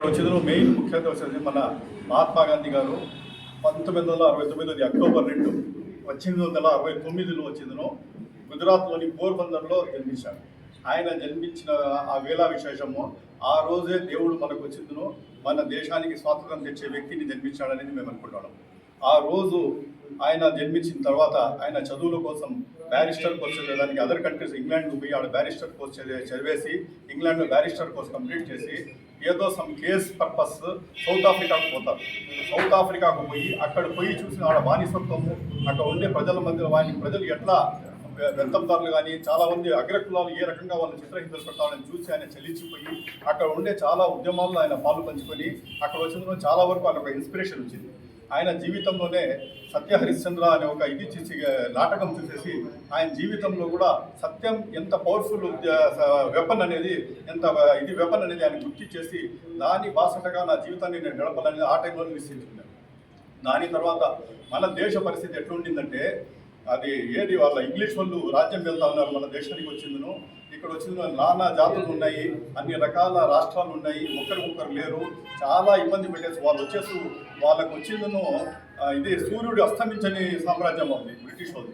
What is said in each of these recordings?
వచ్చిన మెయిన్ ముఖ్యంగా వచ్చేది మన మహాత్మా గాంధీ గారు పంతొమ్మిది వందల అరవై తొమ్మిది అక్టోబర్ రెండు పద్దెనిమిది వందల అరవై తొమ్మిదిలో వచ్చిందను గుజరాత్లోని పోర్బందర్లో జన్మించాడు. ఆయన జన్మించిన ఆ వేళ విశేషము ఆ రోజే దేవుడు మనకు వచ్చిందను మన దేశానికి స్వాతంత్రం తెచ్చే వ్యక్తిని జన్మించాడనేది మేము అనుకుంటున్నాం. ఆ రోజు ఆయన జన్మించిన తర్వాత ఆయన చదువుల కోసం బ్యారిస్టర్ కోర్స్ దానికి అదర్ కంట్రీస్ ఇంగ్లాండ్ పోయి ఆడ బ్యారిస్టర్ కోర్స్ చదివేసి ఇంగ్లాండ్లో బ్యారిస్టర్ కోర్స్ కంప్లీట్ చేసి ఏదో సమ్ కేస్ పర్పస్ సౌత్ ఆఫ్రికాకు పోతారు. సౌత్ ఆఫ్రికాకు పోయి అక్కడ పోయి చూసిన ఆడ బానిసత్వము అక్కడ ఉండే ప్రజల మధ్య వాని ప్రజలు ఎట్లా వ్యర్థందారులు కానీ చాలా మంది అగ్రకులాలు ఏ రకంగా వాళ్ళు చిత్రహింసలు పెట్టాలని చూసి ఆయన చెల్లించిపోయి అక్కడ ఉండే చాలా ఉద్యమాల్లో ఆయన పాలు పంచుకొని అక్కడ వచ్చిన చాలా వరకు ఆయన ఒక ఇన్స్పిరేషన్ వచ్చింది. ఆయన జీవితంలోనే సత్య హరిశ్చంద్ర అనే ఒక ఇది చేసి నాటకం చూసేసి ఆయన జీవితంలో కూడా సత్యం ఎంత పవర్ఫుల్ వెపన్ అనేది ఎంత ఇది వెపన్ అనేది ఆయన గుర్తించేసి దాని బాసటగా నా జీవితాన్ని నేను గడపాలని ఆ టైంలో నిశ్చయించుకున్నాను దాని తర్వాత మన దేశ పరిస్థితి ఎట్లుండిందంటే అది ఏది వాళ్ళ ఇంగ్లీష్ వాళ్ళు రాజ్యం వెళ్తా ఉన్నారు మన దేశానికి వచ్చిందను ఇక్కడ వచ్చిన నానా జాతులు ఉన్నాయి అన్ని రకాల రాష్ట్రాలు ఉన్నాయి ఒకరి ఒకరు లేరు. చాలా ఇబ్బంది పెట్టేసి వాళ్ళు వచ్చేసి వాళ్ళకు వచ్చిందను ఇది సూర్యుడు అస్తమించని సామ్రాజ్యం ఉంది బ్రిటిష్ వాళ్ళు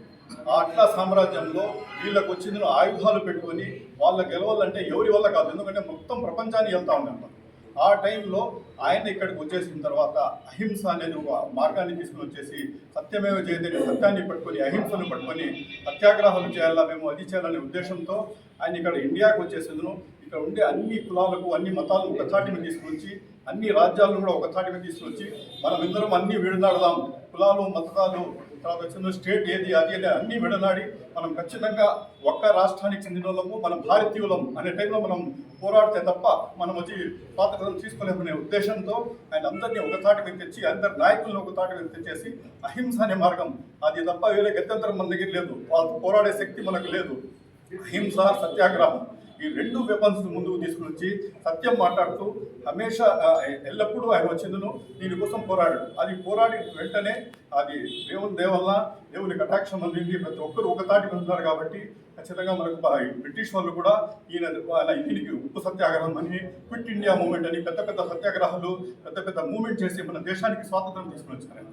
ఆ అట్లా సామ్రాజ్యంలో వీళ్ళకు వచ్చిందను ఆయుధాలు పెట్టుకొని వాళ్ళ గెలవాలంటే ఎవరి వల్ల కాదు ఎందుకంటే మొత్తం ప్రపంచాన్ని వెళ్తా ఉన్నారు ఆ టైంలో ఆయన ఇక్కడికి వచ్చేసిన తర్వాత అహింస అనేది ఒక మార్గాన్ని తీసుకుని వచ్చేసి సత్యమేవ జయదని సత్యాన్ని పట్టుకొని అహింసను పట్టుకొని సత్యాగ్రహాలు చేయాలా మేము అది చేయాలనే ఉద్దేశంతో ఆయన ఇక్కడ ఇండియాకు వచ్చేసిందను. ఇక్కడ ఉండే అన్ని కులాలకు అన్ని మతాలను ఒక మీద తీసుకొచ్చి అన్ని రాజ్యాలను కూడా ఒక మీద తీసుకొచ్చి మనమిద్దరం అన్ని విడనాడదాం కులాలు మతాలు తర్వాత వచ్చిన స్టేట్ ఏది అది అని అన్ని విడనాడి మనం ఖచ్చితంగా ఒక్క రాష్ట్రానికి చెందిన వాళ్ళము మనం భారతీయులం అనే టైంలో మనం పోరాడితే తప్ప మనం వచ్చి స్వాతంత్రం తీసుకోలేమనే ఉద్దేశంతో ఆయన అందరినీ ఒక తాటి తెచ్చి అందరి నాయకులను ఒక తాటి తెచ్చేసి అహింస అనే మార్గం. అది తప్ప వేరే గత్యంతరం మన దగ్గర లేదు. వాళ్ళతో పోరాడే శక్తి మనకు లేదు. అహింస సత్యాగ్రహం. ఈ రెండు వెపన్స్ ముందుకు తీసుకుని వచ్చి సత్యం మాట్లాడుతూ హమేషా ఎల్లప్పుడూ ఆయన చెందిన దీని కోసం పోరాడాడు. అది పోరాడి వెంటనే అది దేవుని దేవల్ల దేవుని కటాక్షం అందింది. ప్రతి ఒక్కరు ఒక తాటి ఉన్నారు కాబట్టి ఖచ్చితంగా మనకు ఈ బ్రిటిష్ వాళ్ళు కూడా ఈయన దీనికి ఉప్పు సత్యాగ్రహం అని క్విట్ ఇండియా మూమెంట్ అని పెద్ద పెద్ద సత్యాగ్రహాలు పెద్ద పెద్ద మూమెంట్ చేసి మన దేశానికి స్వాతంత్రం తీసుకుని వచ్చారు.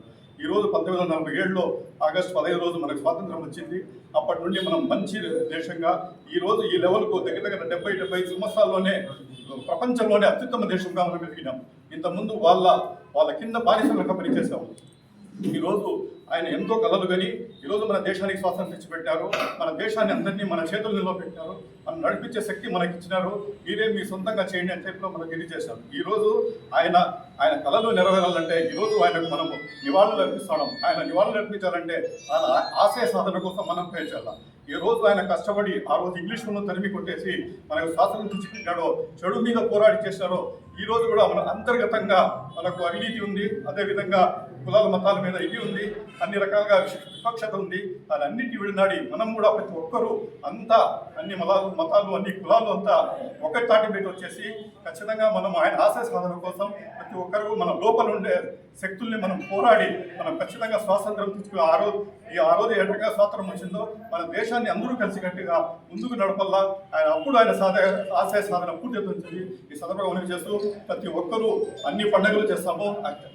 ఈరోజు పంతొమ్మిది వందల నలభై ఏడులో ఆగస్టు పదహైదు రోజు మనకు స్వాతంత్రం వచ్చింది. అప్పటి నుండి మనం మంచి దేశంగా ఈరోజు ఈ లెవెల్కు దగ్గర దగ్గర డెబ్బై డెబ్బై సంవత్సరాల్లోనే ప్రపంచంలోనే అత్యుత్తమ దేశంగా మనం ఎదిగినాం. ఇంతకుముందు వాళ్ళ వాళ్ళ కింద బానిసలుగా పనిచేసాం ఈరోజు ఆయన ఎంతో కలలు కని ఈరోజు మన దేశానికి స్వాతంత్రం తెచ్చిపెట్టారు. మన దేశాన్ని అందరినీ మన చేతులు నిలబెట్టారు. మనం నడిపించే శక్తి మనకి ఇచ్చినారు మీరే మీ సొంతంగా చేయండి అని చెప్పి మనకు తెలియజేశారు. ఈరోజు ఆయన ఆయన కళలు నెరవేరాలంటే ఈరోజు ఆయనకు మనము నివాళులు అర్పిస్తున్నాం ఆయన నివాళులు అర్పించాలంటే ఆయన ఆశయ సాధన కోసం మనం పేర్చాల? ఈ రోజు ఆయన కష్టపడి ఆ రోజు ఇంగ్లీష్ మనం తరిమి కొట్టేసి మనకు స్వాతంత్రం తెచ్చిపెట్టాడో చెడు మీద పోరాడి చేశారో ఈ రోజు కూడా మన అంతర్గతంగా మనకు అవినీతి ఉంది. అదేవిధంగా కులాల మతాల మీద ఇది ఉంది అన్ని రకాలుగా విపక్షత ఉంది దాని అన్నింటి విడినాడి మనం కూడా ప్రతి ఒక్కరూ అంతా అన్ని మతాలు మతాలు అన్ని కులాలు అంతా ఒకటి తాటి మీద వచ్చేసి ఖచ్చితంగా మనం ఆయన ఆశయ సాధన కోసం ప్రతి ఒక్కరు మన లోపల ఉండే శక్తుల్ని మనం పోరాడి మనం ఖచ్చితంగా స్వాతంత్రం తీసుకుని ఆ రోజు ఈ ఆ రోజు ఏ స్వాతంత్రం వచ్చిందో మన దేశాన్ని అందరూ కలిసికట్టుగా ముందుకు నడపల్లా ఆయన అప్పుడు ఆయన సాధ ఆశయ సాధన పూర్తి అవుతుంది ఈ సందర్భంగా మనం చేస్తూ ప్రతి ఒక్కరూ అన్ని పండుగలు చేస్తాము.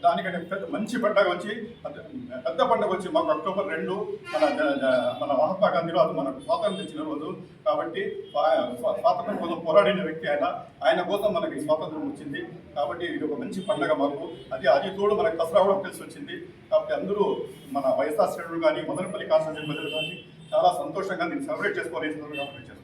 దానికంటే పెద్ద మంచి పండుగ వచ్చి పెద్ద- పండగ పండుగ వచ్చి మాకు అక్టోబర్ రెండు మన మన మహాత్మా గాంధీ రోజు మనకు స్వాతంత్రం తెచ్చిన రోజు. కాబట్టి స్వాతంత్రం కోసం పోరాడిన వ్యక్తి ఆయన. ఆయన కోసం మనకి స్వాతంత్రం వచ్చింది. కాబట్టి ఇది ఒక మంచి పండుగ మాకు. అది అది తోడు మనకు దసరా కూడా కలిసి వచ్చింది కాబట్టి అందరూ మన వైఎస్ఆర్ శ్రేణులు కానీ మదనపల్లి కాన్స్టిట్యూషన్ ప్రజలు కానీ చాలా సంతోషంగా దీన్ని సెలబ్రేట్ చేసుకోవాలి ఈ